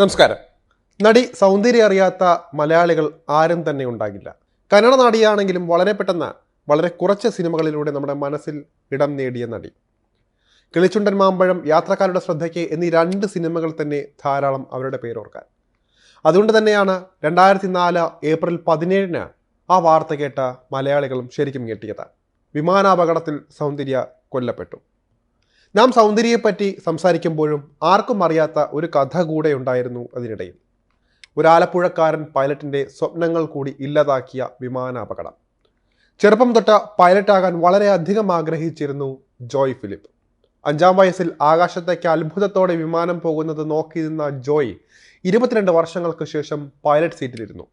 നമസ്കാരം. നടി സൗന്ദര്യം അറിയാത്ത മലയാളികൾ ആരും തന്നെ ഉണ്ടാകില്ല. കന്നഡ നടിയാണെങ്കിലും വളരെ പെട്ടെന്ന് വളരെ കുറച്ച് സിനിമകളിലൂടെ നമ്മുടെ മനസ്സിൽ ഇടം നേടിയ നടി. കിളിച്ചുണ്ടൻ മാമ്പഴം യാത്രക്കാരുടെ ശ്രദ്ധയ്ക്ക് എന്നീ രണ്ട് സിനിമകൾ തന്നെ ധാരാളം അവരുടെ പേരോർക്കാൻ. അതുകൊണ്ട് തന്നെയാണ് രണ്ടായിരത്തി നാല് ഏപ്രിൽ പതിനേഴിന് ആ വാർത്ത കേട്ട മലയാളികളും ശരിക്കും ഞെട്ടിയത്. വിമാനാപകടത്തിൽ സൗന്ദര്യ കൊല്ലപ്പെട്ടു. നാം സൗന്ദര്യയെപ്പറ്റി സംസാരിക്കുമ്പോഴും ആർക്കും അറിയാത്ത ഒരു കഥ കൂടെ ഉണ്ടായിരുന്നു അതിനിടയിൽ. ഒരു ആലപ്പുഴക്കാരൻ പൈലറ്റിന്റെ സ്വപ്നങ്ങൾ കൂടി ഇല്ലാതാക്കിയ വിമാനാപകടം. ചെറുപ്പം തൊട്ട് പൈലറ്റാകാൻ വളരെയധികം ആഗ്രഹിച്ചിരുന്നു ജോയ് ഫിലിപ്പ്. അഞ്ചാം വയസ്സിൽ ആകാശത്തേക്ക് അത്ഭുതത്തോടെ വിമാനം പോകുന്നത് നോക്കി നിന്ന ജോയ് ഇരുപത്തിരണ്ട് വർഷങ്ങൾക്ക് ശേഷം പൈലറ്റ് സീറ്റിലിരുന്നു.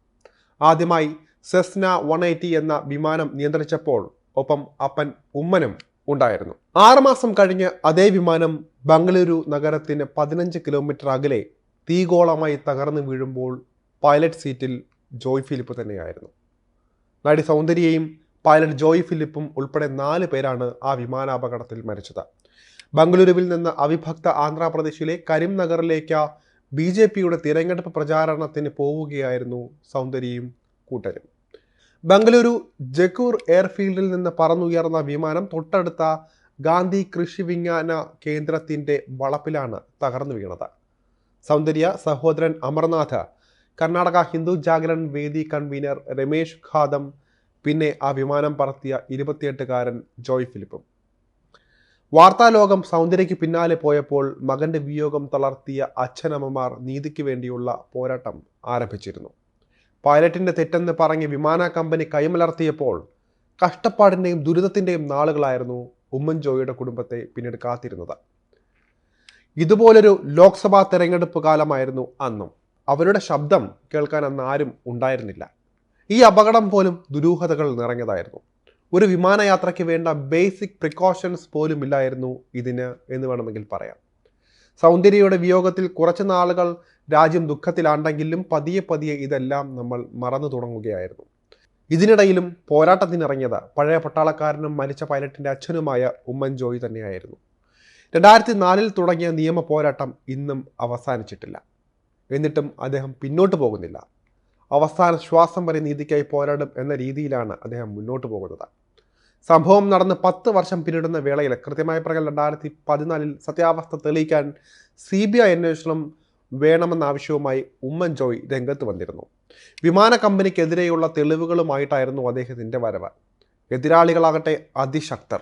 ആദ്യമായി സെസ്ന വൺ എയ്റ്റി എന്ന വിമാനം നിയന്ത്രിച്ചപ്പോൾ ഒപ്പം അപ്പൻ ഉമ്മനും ഉണ്ടായിരുന്നു. ആറുമാസം കഴിഞ്ഞ് അതേ വിമാനം ബംഗളൂരു നഗരത്തിന് പതിനഞ്ച് കിലോമീറ്റർ അകലെ തീഗോളമായി തകർന്നു വീഴുമ്പോൾ പൈലറ്റ് സീറ്റിൽ ജോയ് ഫിലിപ്പ് തന്നെയായിരുന്നു. നടി സൗന്ദര്യയും പൈലറ്റ് ജോയ് ഫിലിപ്പും ഉൾപ്പെടെ നാല് പേരാണ് ആ വിമാനാപകടത്തിൽ മരിച്ചത്. ബംഗളൂരുവിൽ നിന്ന് അവിഭക്ത ആന്ധ്രാപ്രദേശിലെ കരിംനഗറിലേക്ക് ബി ജെ പിയുടെ തിരഞ്ഞെടുപ്പ് പ്രചാരണത്തിന് പോവുകയായിരുന്നു സൗന്ദര്യയും കൂട്ടരും. ബംഗളൂരു ജക്കൂർ എയർഫീൽഡിൽ നിന്ന് പറന്നുയർന്ന വിമാനം തൊട്ടടുത്ത ഗാന്ധി കൃഷി വിജ്ഞാന കേന്ദ്രത്തിന്റെ വളപ്പിലാണ് തകർന്നു വീണത്. സൗന്ദര്യ സഹോദരൻ അമർനാഥ് കർണാടക ഹിന്ദു ജാഗരൺ വേദി കൺവീനർ രമേശ് ഖാദം പിന്നെ ആ വിമാനം പറത്തിയ ഇരുപത്തിയെട്ടുകാരൻ ജോയ് ഫിലിപ്പും. വാർത്താലോകം സൗന്ദര്യയ്ക്ക് പിന്നാലെ പോയപ്പോൾ മകന്റെ വിയോഗം തളർത്തിയ അച്ഛനമ്മമാർ നീതിക്ക് വേണ്ടിയുള്ള പോരാട്ടം ആരംഭിച്ചിരുന്നു. പൈലറ്റിന്റെ തെറ്റെന്ന് പറഞ്ഞ് വിമാന കമ്പനി കൈമലർത്തിയപ്പോൾ കഷ്ടപ്പാടിന്റെയും ദുരിതത്തിന്റെയും നാളുകളായിരുന്നു ഉമ്മൻചോയിയുടെ കുടുംബത്തെ പിന്നീട് കാത്തിരുന്നത്. ഇതുപോലൊരു ലോക്സഭാ തെരഞ്ഞെടുപ്പ് കാലമായിരുന്നു അന്നും. അവരുടെ ശബ്ദം കേൾക്കാൻ അന്ന് ആരും ഉണ്ടായിരുന്നില്ല. ഈ അപകടം പോലും ദുരൂഹതകൾ നിറഞ്ഞതായിരുന്നു. ഒരു വിമാനയാത്രയ്ക്ക് വേണ്ട ബേസിക് പ്രിക്കോഷൻസ് പോലും ഇല്ലായിരുന്നു ഇതിന് എന്ന് വേണമെങ്കിൽ പറയാം. സൗന്ദര്യയുടെ വിയോഗത്തിൽ കുറച്ച് നാളുകൾ രാജ്യം ദുഃഖത്തിലാണ്ടെങ്കിലും പതിയെ പതിയെ ഇതെല്ലാം നമ്മൾ മറന്നു തുടങ്ങുകയായിരുന്നു. ഇതിനിടയിലും പോരാട്ടത്തിനിറങ്ങിയത് പഴയ പട്ടാളക്കാരനും മരിച്ച പൈലറ്റിന്റെ അച്ഛനുമായ ഉമ്മൻ ജോയി തന്നെയായിരുന്നു. രണ്ടായിരത്തി നാലിൽ തുടങ്ങിയ നിയമ പോരാട്ടം ഇന്നും അവസാനിച്ചിട്ടില്ല. എന്നിട്ടും അദ്ദേഹം പിന്നോട്ട് പോകുന്നില്ല. അവസാന ശ്വാസം വരെ നീതിക്കായി പോരാടും എന്ന രീതിയിലാണ് അദ്ദേഹം മുന്നോട്ട് പോകുന്നത്. സംഭവം നടന്ന് പത്ത് വർഷം പിന്നിടുന്ന വേളയിൽ കൃത്യമായ പ്രകാരം രണ്ടായിരത്തി പതിനാലിൽ സത്യാവസ്ഥ തെളിയിക്കാൻ സി ബി ഐ അന്വേഷണം വേണമെന്ന ആവശ്യവുമായി ഉമ്മൻ ജോയ് രംഗത്ത് വന്നിരുന്നു. വിമാന കമ്പനിക്കെതിരെയുള്ള തെളിവുകളുമായിട്ടായിരുന്നു അദ്ദേഹത്തിന്റെ വരവ്. എതിരാളികളാകട്ടെ അതിശക്തർ.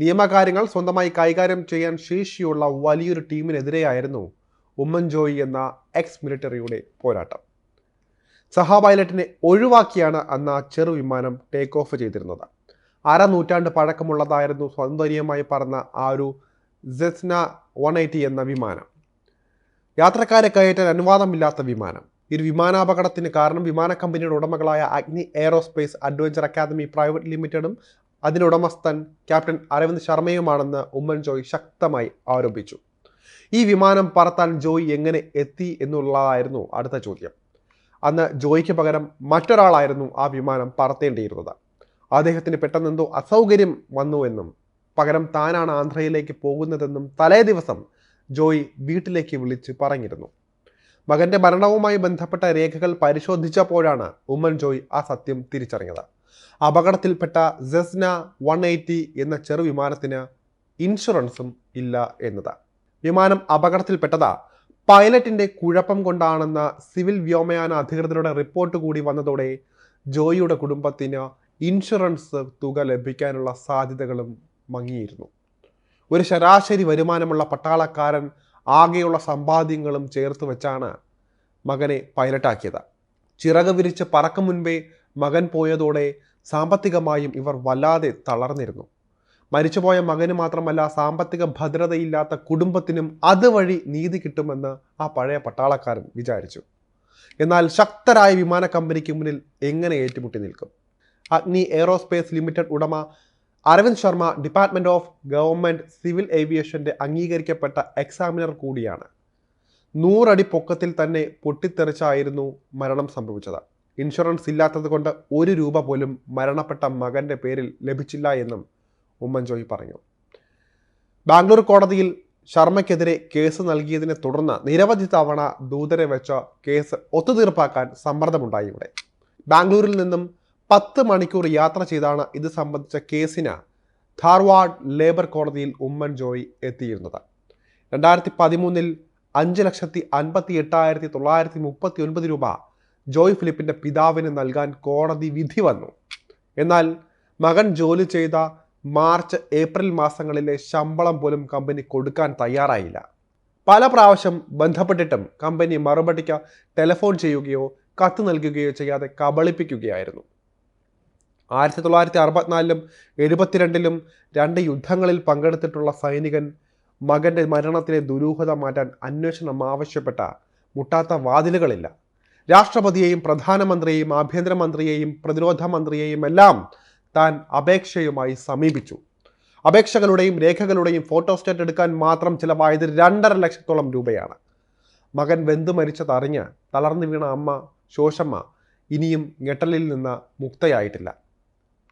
നിയമകാര്യങ്ങൾ സ്വന്തമായി കൈകാര്യം ചെയ്യാൻ ശേഷിയുള്ള വലിയൊരു ടീമിനെതിരെയായിരുന്നു ഉമ്മൻ ജോയി എന്ന എക്സ് മിലിറ്ററിയുടെ പോരാട്ടം. സഹ പൈലറ്റിനെ ഒഴിവാക്കിയാണ് അന്ന് ആ ചെറു വിമാനം ടേക്ക് ഓഫ് ചെയ്തിരുന്നത്. അരനൂറ്റാണ്ട് പഴക്കമുള്ളതായിരുന്നു സൗന്ദര്യമായി പറന്ന ആ ഒരു സെസ്ന വൺ എയ്റ്റി എന്ന വിമാനം. യാത്രക്കാരെ കയറ്റാൻ അനുവാദമില്ലാത്ത വിമാനം. ഒരു വിമാനാപകടത്തിന് കാരണം വിമാന കമ്പനിയുടെ ഉടമകളായ Agni aerospace adventure academy private ലിമിറ്റഡും അതിനുടമസ്ഥൻ ക്യാപ്റ്റൻ അരവിന്ദ് ശർമ്മയുമാണെന്ന് ഉമ്മൻചോയ് ശക്തമായി ആരോപിച്ചു. ഈ വിമാനം പറത്താൻ ജോയ് എങ്ങനെ എത്തി എന്നുള്ളതായിരുന്നു അടുത്ത ചോദ്യം. അന്ന് ജോയ്ക്ക് പകരം മറ്റൊരാളായിരുന്നു ആ വിമാനം പറത്തേണ്ടിയിരുന്നത്. അദ്ദേഹത്തിന് പെട്ടെന്നെന്തോ അസൗകര്യം വന്നുവെന്നും പകരം താനാണ് ആന്ധ്രയിലേക്ക് പോകുന്നതെന്നും തലേ ദിവസം ജോയ് വീട്ടിലേക്ക് വിളിച്ച് പറഞ്ഞിരുന്നു. മകന്റെ മരണവുമായി ബന്ധപ്പെട്ട രേഖകൾ പരിശോധിച്ചപ്പോഴാണ് ഉമ്മൻ ജോയ് ആ സത്യം തിരിച്ചറിഞ്ഞത്. അപകടത്തിൽപ്പെട്ട സെസ്ന വൺ എയ്റ്റി എന്ന ചെറു വിമാനത്തിന് ഇൻഷുറൻസും ഇല്ല എന്നത്. വിമാനം അപകടത്തിൽപ്പെട്ടതാ പൈലറ്റിന്റെ കുഴപ്പം കൊണ്ടാണെന്ന സിവിൽ വ്യോമയാന അധികൃതരുടെ റിപ്പോർട്ട് കൂടി വന്നതോടെ ജോയിയുടെ കുടുംബത്തിന് ഇൻഷുറൻസ് തുക ലഭിക്കാനുള്ള സാധ്യതകളും മങ്ങിയിരുന്നു. ഒരു ശരാശരി വരുമാനമുള്ള പട്ടാളക്കാരൻ ആകെയുള്ള സമ്പാദ്യങ്ങളും ചേർത്ത് വെച്ചാണ് മകനെ പൈലറ്റാക്കിയത്. ചിറക് വിരിച്ച് പറക്കും മുൻപേ മകൻ പോയതോടെ സാമ്പത്തികമായും ഇവർ വല്ലാതെ തളർന്നിരുന്നു. മരിച്ചുപോയ മകന് മാത്രമല്ല സാമ്പത്തിക ഭദ്രതയില്ലാത്ത കുടുംബത്തിനും അതുവഴി നീതി കിട്ടുമെന്ന് ആ പഴയ പട്ടാളക്കാരൻ വിചാരിച്ചു. എന്നാൽ ശക്തരായ വിമാന കമ്പനിക്ക് മുന്നിൽ എങ്ങനെ ഏറ്റുമുട്ടി നിൽക്കും? അഗ്നി എയറോസ്പേസ് ലിമിറ്റഡ് ഉടമ Aravind Sharma department of government civil ഏവിയേഷന്റെ അംഗീകരിക്കപ്പെട്ട എക്സാമിനർ കൂടിയാണ്. നൂറടി പൊക്കത്തിൽ തന്നെ പൊട്ടിത്തെറിച്ചായിരുന്നു മരണം സംഭവിച്ചത്. ഇൻഷുറൻസ് ഇല്ലാത്തത് കൊണ്ട് ഒരു രൂപ പോലും മരണപ്പെട്ട മകന്റെ പേരിൽ ലഭിച്ചില്ല എന്നും ഉമ്മൻചോയി പറഞ്ഞു. ബാംഗ്ലൂർ കോടതിയിൽ ശർമ്മയ്ക്കെതിരെ കേസ് നൽകിയതിനെ തുടർന്ന് നിരവധി തവണ ദൂതരെ വെച്ച കേസ് ഒത്തുതീർപ്പാക്കാൻ സമ്മർദ്ദമുണ്ടായി ഇവിടെ. ബാംഗ്ലൂരിൽ നിന്നും പത്ത് മണിക്കൂർ യാത്ര ചെയ്താണ് ഇത് സംബന്ധിച്ച കേസിന് ധാർവാഡ് ലേബർ കോടതിയിൽ ഉമ്മൻ ജോയ് എത്തിയിരുന്നത്. രണ്ടായിരത്തി പതിമൂന്നിൽ അഞ്ച് ലക്ഷത്തി അൻപത്തി എട്ടായിരത്തി തൊള്ളായിരത്തി മുപ്പത്തി ഒൻപത് രൂപ ജോയ് ഫിലിപ്പിന്റെ പിതാവിന് നൽകാൻ കോടതി വിധി വന്നു. എന്നാൽ മകൻ ജോലി ചെയ്ത മാർച്ച് ഏപ്രിൽ മാസങ്ങളിലെ ശമ്പളം പോലും കമ്പനി കൊടുക്കാൻ തയ്യാറായില്ല. പല പ്രാവശ്യം ബന്ധപ്പെട്ടിട്ടും കമ്പനി മറുപടിക്ക് ടെലിഫോൺ ചെയ്യുകയോ കത്ത് നൽകുകയോ ചെയ്യാതെ കബളിപ്പിക്കുകയായിരുന്നു. ആയിരത്തി തൊള്ളായിരത്തി അറുപത്തിനാലിലും എഴുപത്തിരണ്ടിലും രണ്ട് യുദ്ധങ്ങളിൽ പങ്കെടുത്തിട്ടുള്ള സൈനികൻ മകന്റെ മരണത്തിലെ ദുരൂഹത മാറ്റാൻ അന്വേഷണം ആവശ്യപ്പെട്ട മുട്ടാത്ത വാതിലുകളില്ല. രാഷ്ട്രപതിയെയും പ്രധാനമന്ത്രിയെയും ആഭ്യന്തരമന്ത്രിയെയും പ്രതിരോധ മന്ത്രിയെയും എല്ലാം താൻ അപേക്ഷയുമായി സമീപിച്ചു. അപേക്ഷകളുടെയും രേഖകളുടെയും ഫോട്ടോസ്റ്റാറ്റ് എടുക്കാൻ മാത്രം ചിലവായത് രണ്ടര ലക്ഷത്തോളം രൂപയാണ്. മകൻ വെന്തു മരിച്ചതറിഞ്ഞ് തളർന്നു വീണ അമ്മ ശോഷമ്മ ഇനിയും ഞെട്ടലിൽ നിന്ന് മുക്തയായിട്ടില്ല.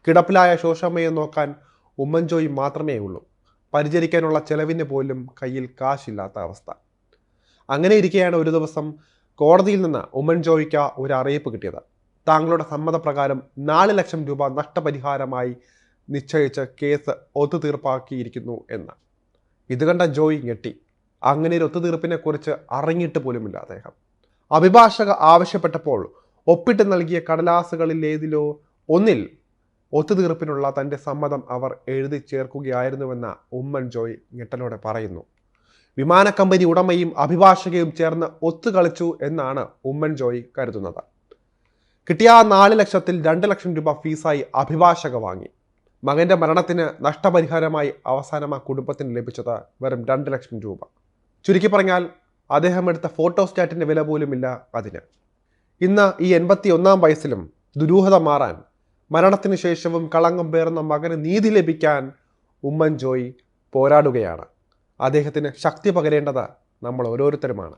കിടപ്പിലായ ശോഷമ്മയെ നോക്കാൻ ഉമ്മൻചോയി മാത്രമേ ഉള്ളൂ. പരിചരിക്കാനുള്ള ചെലവിന് പോലും കയ്യിൽ കാശില്ലാത്ത അവസ്ഥ. അങ്ങനെ ഇരിക്കെയാണ് ഒരു ദിവസം കോടതിയിൽ നിന്ന് ഉമ്മൻചോയ്ക്ക് ഒരു അറിയിപ്പ് കിട്ടിയത്. താങ്കളുടെ സമ്മതപ്രകാരം നാല് ലക്ഷം രൂപ നഷ്ടപരിഹാരമായി നിശ്ചയിച്ച് കേസ് ഒത്തുതീർപ്പാക്കിയിരിക്കുന്നു എന്ന്. ഇത് കണ്ട ജോയ് ഞെട്ടി. അങ്ങനെ ഒരു ഒത്തുതീർപ്പിനെ കുറിച്ച് അറിഞ്ഞിട്ട് പോലുമില്ല അദ്ദേഹം. അഭിഭാഷക ആവശ്യപ്പെട്ടപ്പോൾ ഒപ്പിട്ട് നൽകിയ കടലാസുകളിലേതിലോ ഒന്നിൽ ഒത്തുതീർപ്പിനുള്ള തന്റെ സമ്മതം അവർ എഴുതി ചേർക്കുകയായിരുന്നുവെന്ന് ഉമ്മൻ ജോയ് ഞെട്ടലോടെ പറയുന്നു. വിമാന കമ്പനി ഉടമയും അഭിഭാഷകയും ചേർന്ന് ഒത്തുകളിച്ചു എന്നാണ് ഉമ്മൻ ജോയ് കരുതുന്നത്. കിട്ടിയ നാല് ലക്ഷത്തിൽ രണ്ട് ലക്ഷം രൂപ ഫീസായി അഭിഭാഷക വാങ്ങി. മകന്റെ മരണത്തിന് നഷ്ടപരിഹാരമായി അവസാനം ആ കുടുംബത്തിന് ലഭിച്ചത് വെറും രണ്ട് ലക്ഷം രൂപ. ചുരുക്കി പറഞ്ഞാൽ അദ്ദേഹം എടുത്ത ഫോട്ടോസ്റ്റാറ്റിന്റെ വില പോലുമില്ല അതിന്. ഇന്ന് ഈ എൺപത്തി ഒന്നാം വയസ്സിലും ദുരൂഹത മാറാൻ മരണത്തിന് ശേഷവും കളങ്കം പേർന്ന മകന് നീതി ലഭിക്കാൻ ഉമ്മൻ ജോയി പോരാടുകയാണ്. അദ്ദേഹത്തിന് ശക്തി പകരേണ്ടത് നമ്മൾ ഓരോരുത്തരുമാണ്.